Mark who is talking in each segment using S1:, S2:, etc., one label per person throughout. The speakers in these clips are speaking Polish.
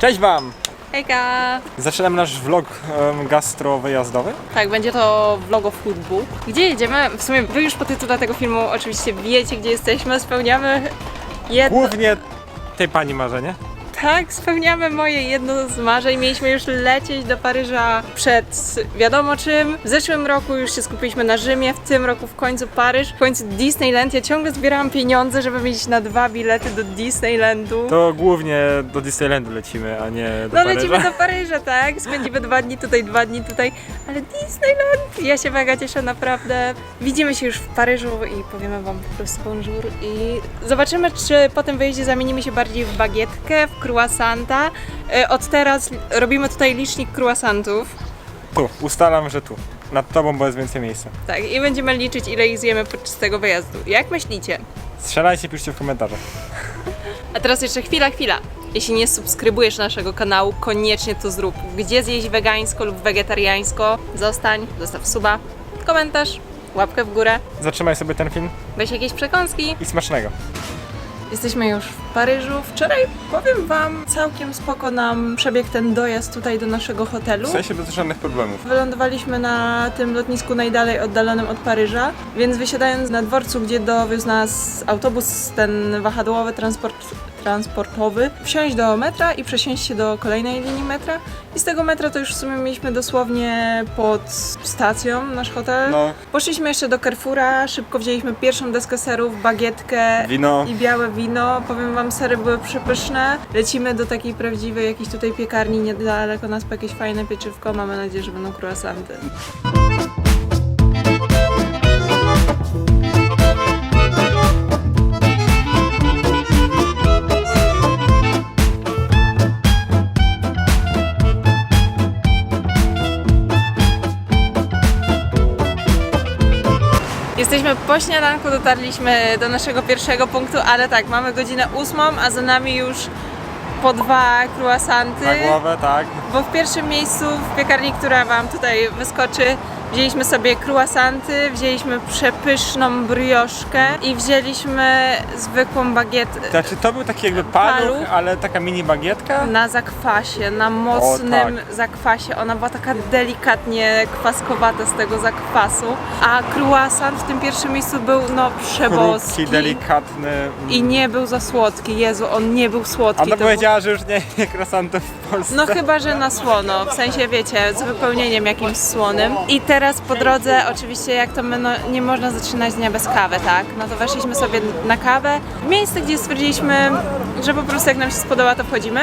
S1: Cześć Wam!
S2: Hejka!
S1: Zaczynamy nasz vlog um, gastro-wyjazdowy.
S2: Tak, będzie to vlog of foodbook. Gdzie jedziemy? W sumie wy już po tytule tego filmu oczywiście wiecie, gdzie jesteśmy. Spełniamy jedno...
S1: Głównie tej pani marzenie.
S2: Tak, spełniamy moje jedno z marzeń. Mieliśmy już lecieć do Paryża przed wiadomo czym. W zeszłym roku już się skupiliśmy na Rzymie, w tym roku w końcu Paryż, w końcu Disneyland. Ja ciągle zbierałam pieniądze, żeby mieć na dwa bilety do Disneylandu.
S1: To głównie do Disneylandu lecimy, a nie do
S2: No
S1: Paryża.
S2: lecimy do Paryża, tak? Spędzimy dwa dni tutaj, dwa dni tutaj, ale Disneyland! Ja się mega cieszę, naprawdę. Widzimy się już w Paryżu i powiemy Wam po prostu bonjour i zobaczymy, czy po tym wyjeździe zamienimy się bardziej w bagietkę, w croissanta. E, Od teraz robimy tutaj licznik croissantów.
S1: Tu, ustalam, że tu. Nad tobą, bo jest więcej miejsca.
S2: Tak, i będziemy liczyć, ile ich zjemy podczas tego wyjazdu. Jak myślicie?
S1: Strzelajcie, piszcie w komentarzach.
S2: A teraz jeszcze chwila, chwila. Jeśli nie subskrybujesz naszego kanału, koniecznie to zrób. Gdzie zjeść wegańsko lub wegetariańsko? Zostań, zostaw suba, komentarz, łapkę w górę,
S1: Zatrzymaj sobie ten film
S2: weź jakieś przekąski.
S1: i smacznego.
S2: Jesteśmy już w Paryżu. Wczoraj, powiem Wam, całkiem spoko nam przebiegł ten dojazd tutaj do naszego hotelu.
S1: W sensie bez żadnych problemów.
S2: Wylądowaliśmy na tym lotnisku najdalej oddalonym od Paryża, więc wysiadając na dworcu, gdzie dowiózł nas autobus, ten wahadłowy transport, transportowy, wsiąść do metra i przesiąść się do kolejnej linii metra. I z tego metra to już w sumie mieliśmy dosłownie pod stacją nasz hotel.
S1: No,
S2: Poszliśmy jeszcze do Carrefoura, szybko wzięliśmy pierwszą deskę serów, bagietkę
S1: wino.
S2: i białe wino. Powiem wam, sery były przepyszne. Lecimy do takiej prawdziwej jakiejś tutaj piekarni niedaleko nas po jakieś fajne pieczywko. Mamy nadzieję, że będą croissanty. Jesteśmy po śniadanku, dotarliśmy do naszego pierwszego punktu, ale tak, mamy godzinę ósmą, a za nami już po dwa croissanty.
S1: Na głowę, tak.
S2: Bo w pierwszym miejscu w piekarni, która Wam tutaj wyskoczy, wzięliśmy sobie croissanty, wzięliśmy przepyszną brioszkę i wzięliśmy zwykłą bagietę
S1: Znaczy to był taki jakby paluch,
S2: Paluch.
S1: ale taka mini bagietka.
S2: na zakwasie, na mocnym
S1: tak.
S2: zakwasie. Ona była taka delikatnie kwaskowata z tego zakwasu, a croissant w tym pierwszym miejscu był no przeboski.
S1: Krótki, delikatny. mm.
S2: I nie był za słodki. Jezu, on nie był słodki.
S1: Ona
S2: To był-
S1: powiedziała, że już nie je croissantów w Polsce.
S2: No chyba, że na słono, w sensie wiecie, z wypełnieniem jakimś słonym. I teraz po drodze, oczywiście jak to my, no, nie można zaczynać dnia bez kawy, tak? No to weszliśmy sobie na kawę. Miejsce, gdzie stwierdziliśmy, że po prostu jak nam się spodoba, to wchodzimy.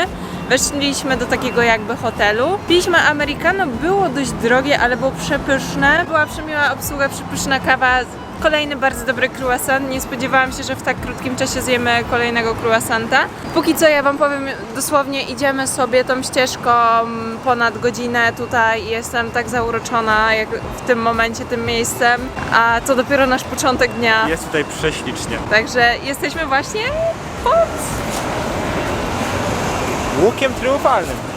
S2: Weszliśmy do takiego jakby hotelu. Piliśmy americano, było dość drogie, ale było przepyszne. Była przemiła obsługa, przepyszna kawa. Kolejny bardzo dobry croissant. Nie spodziewałam się, że w tak krótkim czasie zjemy kolejnego croissanta. Póki co ja Wam powiem, dosłownie idziemy sobie tą ścieżką ponad godzinę tutaj i jestem tak zauroczona jak w tym momencie tym miejscem, a to dopiero nasz początek dnia.
S1: Jest tutaj prześlicznie.
S2: Także jesteśmy właśnie pod
S1: Łukiem triumfalnym.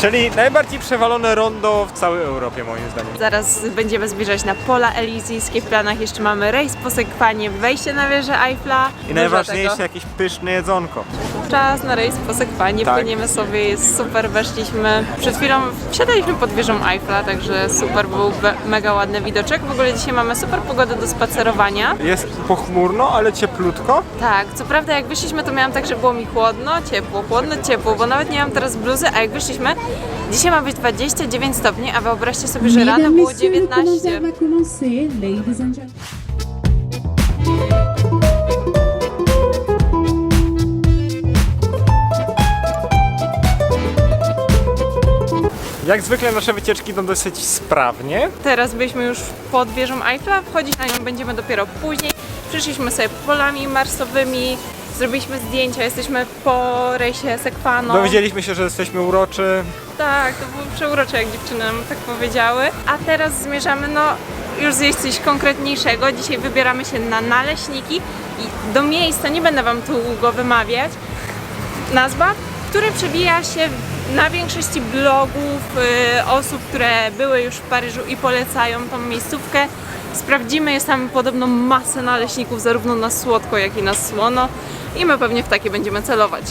S1: Czyli najbardziej przewalone rondo w całej Europie moim zdaniem.
S2: Zaraz będziemy zbliżać na pola elizyjskie. W planach jeszcze mamy rejs po Sekwanie, wejście na wieżę Eiffla.
S1: I
S2: Dużo
S1: najważniejsze
S2: tego.
S1: jakieś pyszne jedzonko.
S2: Czas na rejs po Sekwanie,
S1: Tak.
S2: płyniemy sobie, jest super, weszliśmy. Przed chwilą wsiadaliśmy pod wieżą Eiffla, także super, był mega ładny widoczek. W ogóle dzisiaj mamy super pogodę do spacerowania.
S1: Jest pochmurno, ale cieplutko.
S2: Tak, co prawda jak wyszliśmy to miałam tak, że było mi chłodno, ciepło, chłodno, ciepło, bo nawet nie mam teraz bluzy, a jak wyszliśmy, dzisiaj ma być 29 stopni, a wyobraźcie sobie, że rano było
S3: Messieurs, le
S2: 19.
S3: commentaire va commencer. Ladies and gentlemen.
S1: Jak zwykle nasze wycieczki idą dosyć sprawnie.
S2: Teraz byliśmy już pod wieżą Eiffla, wchodzić na nią będziemy dopiero później. Przyszliśmy sobie polami marsowymi, zrobiliśmy zdjęcia, jesteśmy po rejsie Sekwano.
S1: Dowiedzieliśmy się, że jesteśmy uroczy.
S2: Tak, to było przeurocze, jak dziewczyny nam tak powiedziały. A teraz zmierzamy, no, już zjeść coś konkretniejszego. Dzisiaj wybieramy się na naleśniki i do miejsca, nie będę Wam tu go wymawiać, nazwa, który przebija się na większości blogów y, osób, które były już w Paryżu i polecają tą miejscówkę. Sprawdzimy, jest tam podobno masę naleśników, zarówno na słodko, jak i na słono. I my pewnie w takie będziemy celować.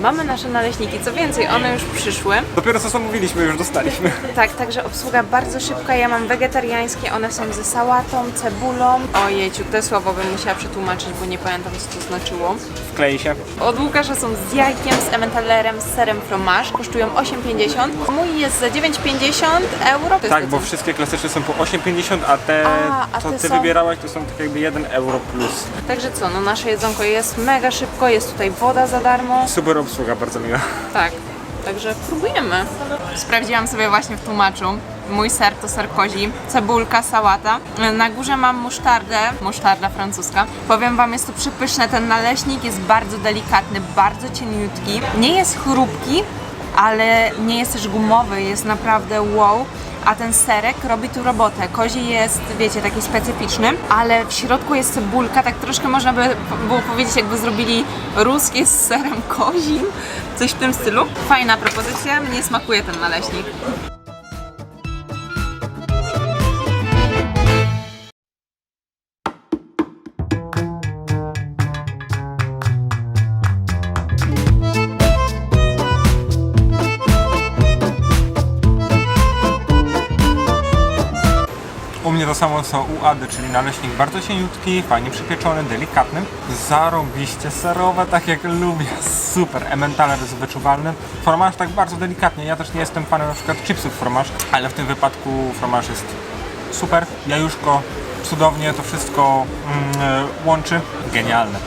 S2: Mamy nasze naleśniki, co więcej, one już przyszły.
S1: Dopiero co zamówiliśmy, już dostaliśmy.
S2: Tak, także obsługa bardzo szybka. Ja mam wegetariańskie, one są ze sałatą, cebulą. Ojejciu, te słowo bym musiała przetłumaczyć, bo nie pamiętam co to znaczyło.
S1: Wklei się.
S2: Od Łukasza są z jajkiem, z emmentalerem, z serem fromage. Kosztują 8,50. Mój jest za 9,50 euro. To jest
S1: Tak,
S2: to,
S1: bo
S2: co-
S1: wszystkie klasyczne są po 8,50, a te,
S2: A, a
S1: co
S2: te
S1: ty
S2: są-
S1: wybierałaś, to są tak jakby 1 euro plus.
S2: Także co, no nasze jedzonko jest mega szybko, jest tutaj woda za darmo.
S1: Super obsługa, bardzo miła.
S2: Tak, także próbujemy. Sprawdziłam sobie właśnie w tłumaczu. Mój ser to ser kozi, cebulka, sałata. Na górze mam musztardę, musztarda francuska. Powiem Wam, jest to przepyszne. Ten naleśnik jest bardzo delikatny, bardzo cieniutki. Nie jest chrupki, ale nie jest też gumowy, jest naprawdę wow. A ten serek robi tu robotę. Kozi jest, wiecie, taki specyficzny, ale w środku jest cebulka, tak troszkę można by było powiedzieć, jakby zrobili ruskie z serem kozim, coś w tym stylu. Fajna propozycja, mnie smakuje ten naleśnik.
S1: To samo co u Ady, czyli naleśnik bardzo cieniutki, fajnie przypieczony, delikatny. Zarąbiście serowe, tak jak lubię. Super, emmentaler jest wyczuwalny. Fromaż tak bardzo delikatnie. Ja też nie jestem fanem na przykład chipsów fromaż, ale w tym wypadku fromaż jest super. Jajuszko, cudownie to wszystko mm, e, łączy. Genialne.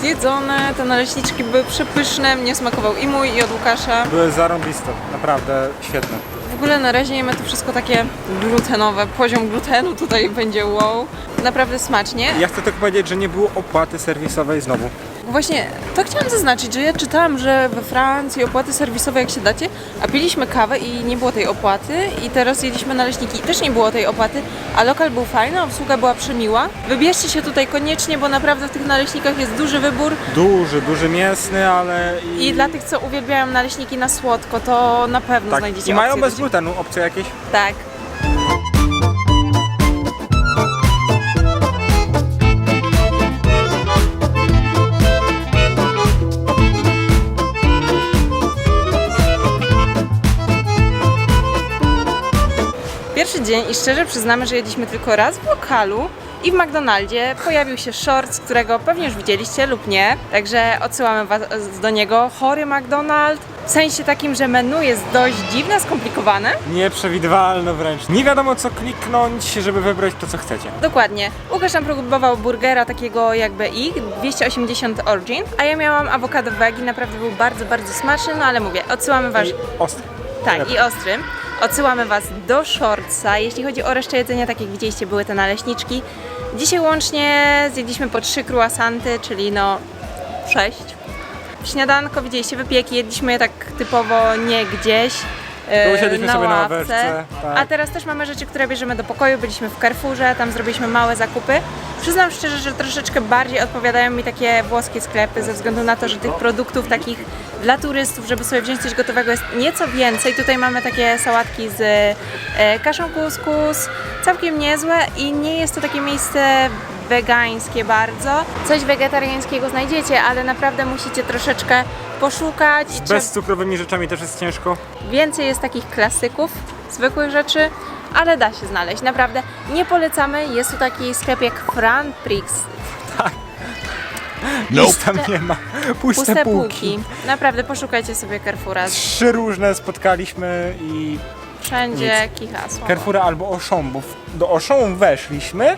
S2: Zjedzone, te naleśniczki były przepyszne, mnie smakował i mój, i od Łukasza.
S1: Były zarąbiste, naprawdę świetne.
S2: W ogóle na razie jemy to wszystko takie glutenowe. Poziom glutenu tutaj będzie wow. Naprawdę smacznie.
S1: Ja chcę tylko powiedzieć, że nie było opłaty serwisowej znowu.
S2: Właśnie to chciałam zaznaczyć, że ja czytałam, że we Francji opłaty serwisowe jak się dacie, a piliśmy kawę i nie było tej opłaty i teraz jedliśmy naleśniki i też nie było tej opłaty, a lokal był fajny, obsługa była przemiła. Wybierzcie się tutaj koniecznie, bo naprawdę w tych naleśnikach jest duży wybór
S1: Duży, duży mięsny, ale
S2: i dla tych, co uwielbiają naleśniki na słodko, to na pewno
S1: tak.
S2: znajdziecie
S1: I mają bez glutenu opcje jakieś?
S2: Tak. Dzień i szczerze przyznamy, że jedliśmy tylko raz w lokalu i w McDonaldzie pojawił się short, którego pewnie już widzieliście lub nie, także odsyłamy Was do niego. Chory McDonald, w sensie takim, że menu jest dość dziwne, skomplikowane.
S1: Nieprzewidywalne wręcz. Nie wiadomo co kliknąć, żeby wybrać to co chcecie.
S2: Dokładnie. Łukasz nam próbował burgera takiego jakby ich, 280 origin, a ja miałam awokado veggie, naprawdę był bardzo, bardzo smaczny, no ale mówię, odsyłamy Was...
S1: I ostry.
S2: Tak, i ostry. Odsyłamy Was do Shortsa. Jeśli chodzi o resztę jedzenia, tak jak widzieliście, były te naleśniczki. Dzisiaj łącznie zjedliśmy po trzy croissanty, czyli no sześć. Śniadanko, widzieliście, wypieki, jedliśmy je tak typowo nie gdzieś. E,
S1: Usiedliśmy sobie na ławeczce, tak.
S2: A teraz też mamy rzeczy, które bierzemy do pokoju. Byliśmy w Carrefourze, tam zrobiliśmy małe zakupy. Przyznam szczerze, że troszeczkę bardziej odpowiadają mi takie włoskie sklepy, ze względu na to, że tych produktów takich dla turystów, żeby sobie wziąć coś gotowego jest nieco więcej. Tutaj mamy takie sałatki z e, kaszą kuskus, całkiem niezłe i nie jest to takie miejsce wegańskie bardzo. Coś wegetariańskiego znajdziecie, ale naprawdę musicie troszeczkę poszukać.
S1: Bez cukrowymi rzeczami też jest ciężko.
S2: Więcej jest takich klasyków, zwykłych rzeczy, ale da się znaleźć. Naprawdę nie polecamy. Jest tu taki sklep jak Franprix.
S1: Nic tam nie ma. Puste,
S2: Puste
S1: półki.
S2: półki. Naprawdę poszukajcie sobie Carrefoura.
S1: Trzy różne spotkaliśmy i
S2: Wszędzie kicha słowo.
S1: Carrefoura albo Auchan, bo do Auchan weszliśmy,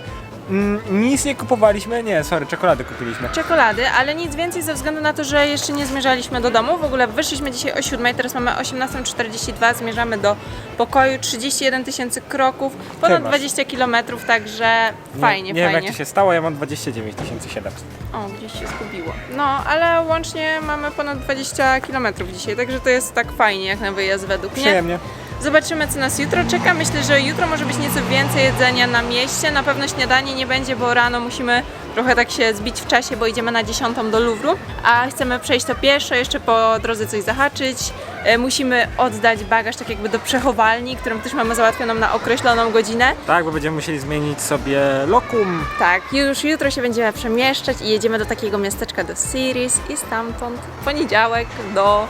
S1: mm, nic nie kupowaliśmy, nie, sorry, czekolady kupiliśmy.
S2: Czekolady, ale nic więcej ze względu na to, że jeszcze nie zmierzaliśmy do domu. W ogóle wyszliśmy dzisiaj o 7, teraz mamy 18.42, zmierzamy do pokoju, 31 tysięcy kroków, ponad
S1: masz.
S2: 20 kilometrów, także fajnie,
S1: nie, nie
S2: fajnie.
S1: wiem jak to się stało, ja mam 29 700.
S2: O, gdzieś się zgubiło. No, ale łącznie mamy ponad 20 km dzisiaj, także to jest tak fajnie jak na wyjazd według mnie.
S1: Przyjemnie.
S2: Zobaczymy, co nas jutro czeka. Myślę, że jutro może być nieco więcej jedzenia na mieście. Na pewno śniadanie nie będzie, bo rano musimy trochę tak się zbić w czasie, bo idziemy na 10 do Louvru, a chcemy przejść to pieszo, jeszcze po drodze coś zahaczyć. e, musimy oddać bagaż tak jakby do przechowalni, którą też mamy załatwioną na określoną godzinę.
S1: Tak, bo będziemy musieli zmienić sobie lokum.
S2: Tak, już jutro się będziemy przemieszczać i jedziemy do takiego miasteczka do Siris i stamtąd w poniedziałek do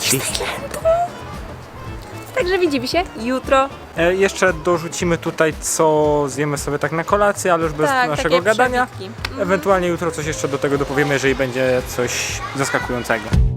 S2: Disneylandu. Także widzimy się jutro.
S1: E, jeszcze dorzucimy tutaj, co zjemy sobie tak na kolację, ale już bez
S2: tak,
S1: naszego
S2: takie
S1: gadania.
S2: przebitki.
S1: Ewentualnie jutro coś jeszcze do tego dopowiemy, jeżeli będzie coś zaskakującego.